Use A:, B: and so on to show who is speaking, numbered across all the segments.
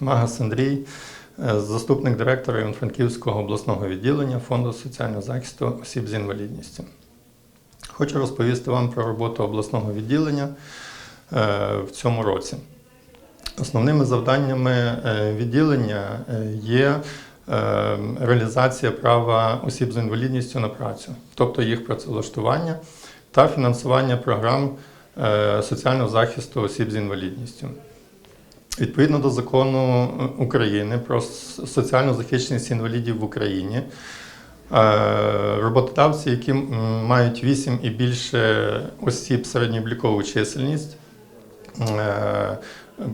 A: Магас Андрій, е, заступник директора Івано-Франківського обласного відділення Фонду соціального захисту осіб з інвалідністю. Хочу розповісти вам про роботу обласного відділення е, в цьому році. Основними завданнями е, відділення є реалізація права осіб з інвалідністю на працю, тобто їх працевлаштування та фінансування програм соціального захисту осіб з інвалідністю. Відповідно до закону України про соціальну захищеність інвалідів в Україні, е, роботодавці, які мають 8 і більше осіб середньооблікову чисельність, е,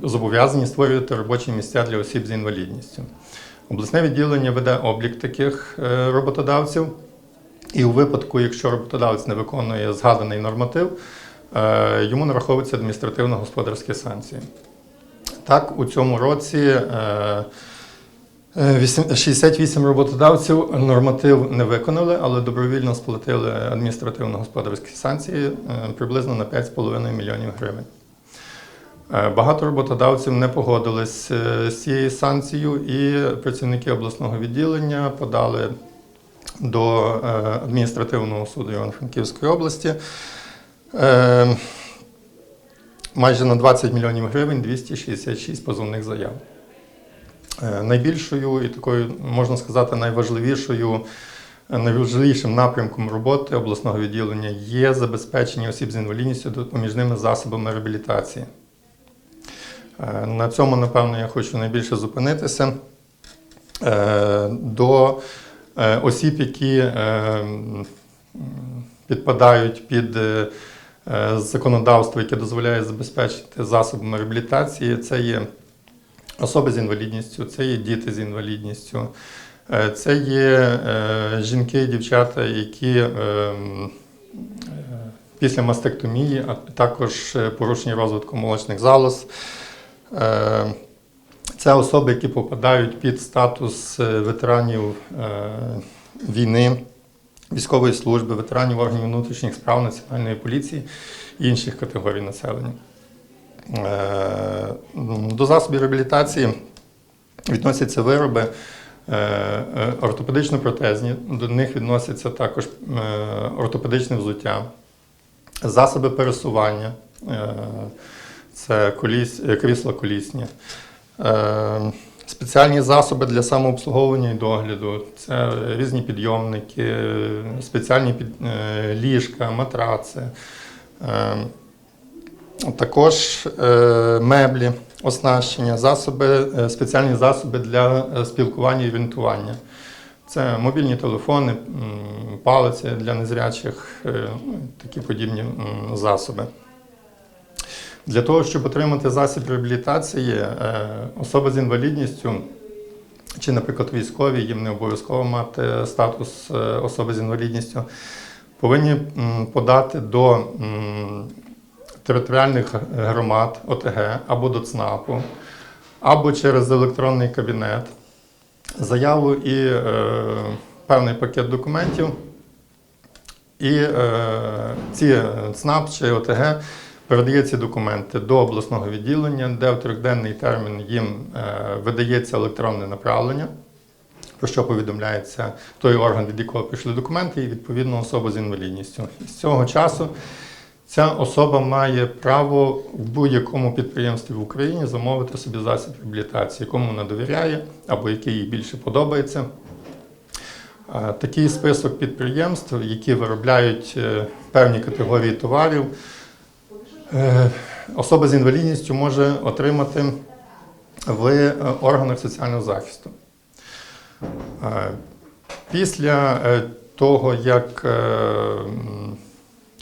A: зобов'язані створювати робочі місця для осіб з інвалідністю. Обласне відділення веде облік таких е, роботодавців, і у випадку, якщо роботодавець не виконує згаданий норматив, е, йому нараховуються адміністративно-господарські санкції. Так, у цьому році е, е, 68 роботодавців норматив не виконали, але добровільно сплатили адміністративно-господарські санкції е, приблизно на 5,5 мільйонів гривень. Е, Багато роботодавців не погодились е, з цією санкцією, і працівники обласного відділення подали до е, адміністративного суду Івано-Франківської області е, майже на 20 мільйонів гривень 266 позовних заяв. Е, Найбільшою і такою, можна сказати, найважливішою, е, найважливішим напрямком роботи обласного відділення є забезпечення осіб з інвалідністю допоміжними засобами реабілітації. Е, На цьому, напевно, я хочу найбільше зупинитися. До осіб, які підпадають під законодавство, яке дозволяє забезпечити засобами реабілітації, це є особи з інвалідністю, це є діти з інвалідністю, е, це є е, жінки і дівчата, які е, е, після мастектомії, а також е, порушення розвитку молочних залоз. Е, Це особи, які попадають під статус е, ветеранів е, війни, військової служби, ветеранів органів внутрішніх справ, національної поліції і інших категорій населення. Е, До засобів реабілітації відносяться вироби е, е, ортопедично-протезні, до них відносяться також ортопедичне взуття, засоби пересування, це коліс, крісла колісні, спеціальні засоби для самообслуговування і догляду, це різні підйомники, спеціальні під, е, ліжка, матраци. Е, також е, меблі, оснащення, засоби, спеціальні засоби для спілкування і орієнтування. Це мобільні телефони, палиці для незрячих, ну, такі подібні засоби. Для того, щоб отримати засіб реабілітації, е, особа з інвалідністю, чи, наприклад, військові, їм не обов'язково мати статус е, особи з інвалідністю, повинні подати до територіальних громад ОТГ або до ЦНАПу, або через електронний кабінет заяву і е, певний пакет документів. І ці ЦНАП чи ОТГ передає ці документи до обласного відділення, де в трьохденний термін їм е, видається електронне направлення, про що повідомляється той орган, від якого пішли документи, і відповідно особа з інвалідністю. І з цього часу ця особа має право в будь-якому підприємстві в Україні замовити собі засіб реабілітації, якому вона довіряє або який їй більше подобається. Е, Такий список підприємств, які виробляють е, певні категорії товарів, особа з інвалідністю може отримати в е, органах соціального захисту. Е, Після е, того, як е,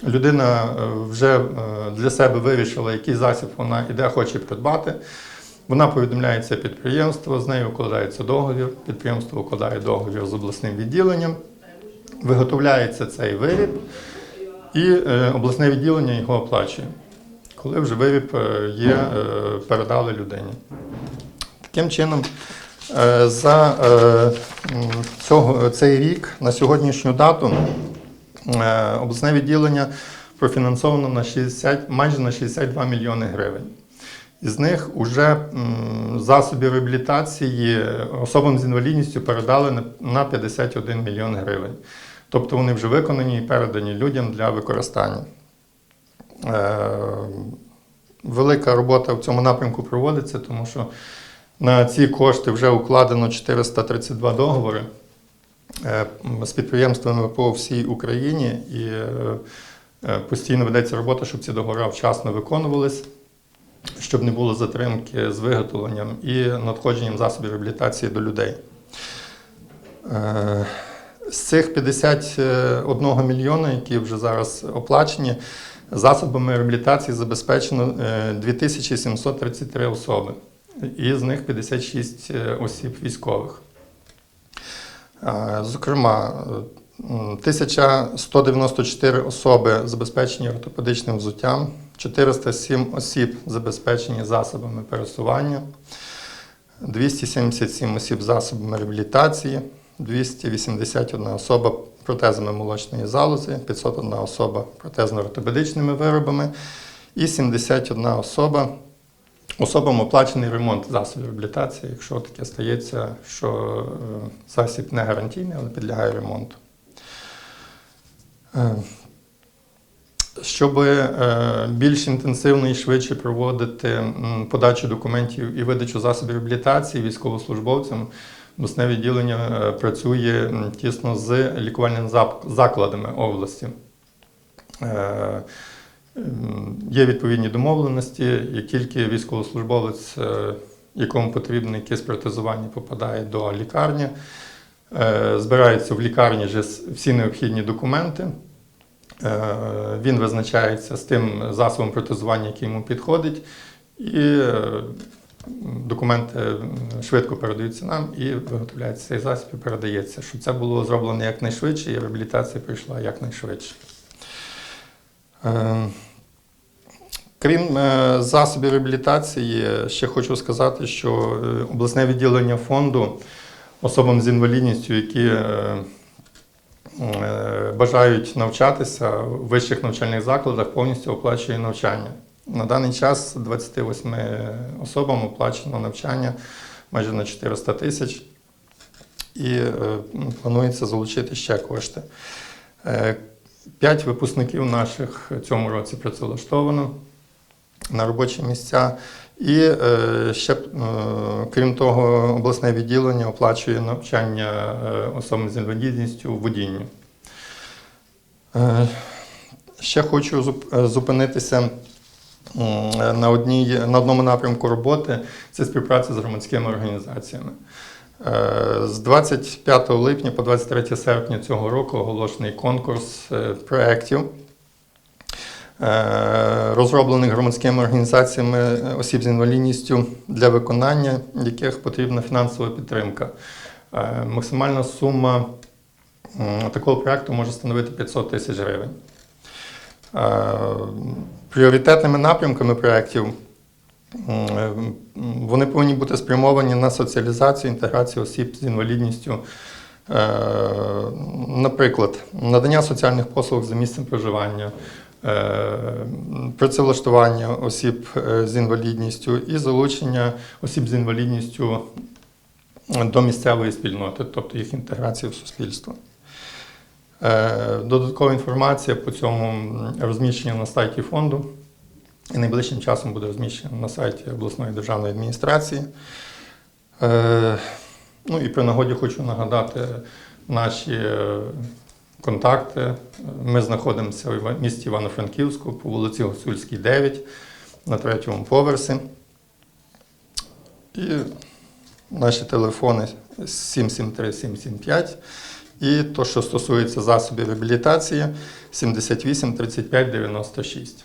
A: людина е, вже е, для себе вирішила, який засіб вона і де хоче придбати, вона повідомляє це підприємство, з нею укладається договір, підприємство укладає договір з обласним відділенням, виготовляється цей виріб, і е, обласне відділення його оплачує, коли вже виріб е, є, е, передали людині. Таким чином, е, за цей рік, на сьогоднішню дату, обласне відділення профінансовано на 60, майже на 62 мільйони гривень. Із них вже засоби реабілітації особам з інвалідністю передали на 51 мільйон гривень. Тобто вони вже виконані і передані людям для використання. Е, Велика робота в цьому напрямку проводиться, тому що на ці кошти вже укладено 432 договори е, з підприємствами по всій Україні, і е, постійно ведеться робота, щоб ці договори вчасно виконувались, щоб не було затримки з виготовленням і надходженням засобів реабілітації до людей. З цих 51 мільйона, які вже зараз оплачені, засобами реабілітації забезпечено е, 2733 особи, і з них 56 осіб військових. Е, Зокрема, е, 1194 особи забезпечені ортопедичним взуттям, 407 осіб забезпечені засобами пересування, 277 осіб засобами реабілітації, 281 особа протезами молочної залози, 501 особа протезно-ортопедичними виробами і 71 особа особам оплачений ремонт засобів реабілітації, якщо таке стається, що е, засіб не гарантійний, але підлягає ремонту. Е, Щоб е, більш інтенсивно і швидше проводити подачу документів і видачу засобів реабілітації військовослужбовцям, обласне відділення е, працює тісно з лікувальними закладами області. Е, Є відповідні домовленості, як тільки військовослужбовець, е, якому потрібно якесь протезування, попадає до лікарні, збираються в лікарні вже всі необхідні документи. Він визначається з тим засобом протезування, який йому підходить, і е, документи швидко передаються нам і виготовляється цей засіб і передається, щоб це було зроблено якнайшвидше і реабілітація прийшла якнайшвидше. Е, Крім е, засобів реабілітації, ще хочу сказати, що е, обласне відділення фонду особам з інвалідністю, які е, е, бажають навчатися в вищих навчальних закладах, повністю оплачує навчання. На даний час 28 особам оплачено навчання майже на 400 тисяч і е, планується залучити ще кошти. Е, П'ять випускників наших цьому році працевлаштовано на робочі місця. І е, ще, крім того, обласне відділення оплачує навчання особам з інвалідністю в водінню. Е, ще хочу зупинитися на, одній, на одному напрямку роботи це співпраця з громадськими організаціями. Е, З 25 липня по 23 серпня цього року оголошений конкурс е, проєктів, е, розроблених громадськими організаціями осіб з інвалідністю для виконання яких потрібна фінансова підтримка. Максимальна сума такого проєкту може становити 500 тисяч гривень. Пріоритетними напрямками проєктів е, вони повинні бути спрямовані на соціалізацію, інтеграцію осіб з інвалідністю. Е, Наприклад, надання соціальних послуг за місцем проживання, е, працевлаштування осіб з інвалідністю і залучення осіб з інвалідністю до місцевої спільноти, тобто їх інтеграції в суспільство. Е, Додаткова інформація по цьому розміщена на сайті фонду і найближчим часом буде розміщена на сайті обласної державної адміністрації. Е, Ну і при нагоді хочу нагадати наші е, контакти. Ми знаходимося в місті Івано-Франківську по вулиці Гуцульській, 9 на третьому поверсі. І наші телефони 773-775. І то, що стосується засобів реабілітації, 78 35 96.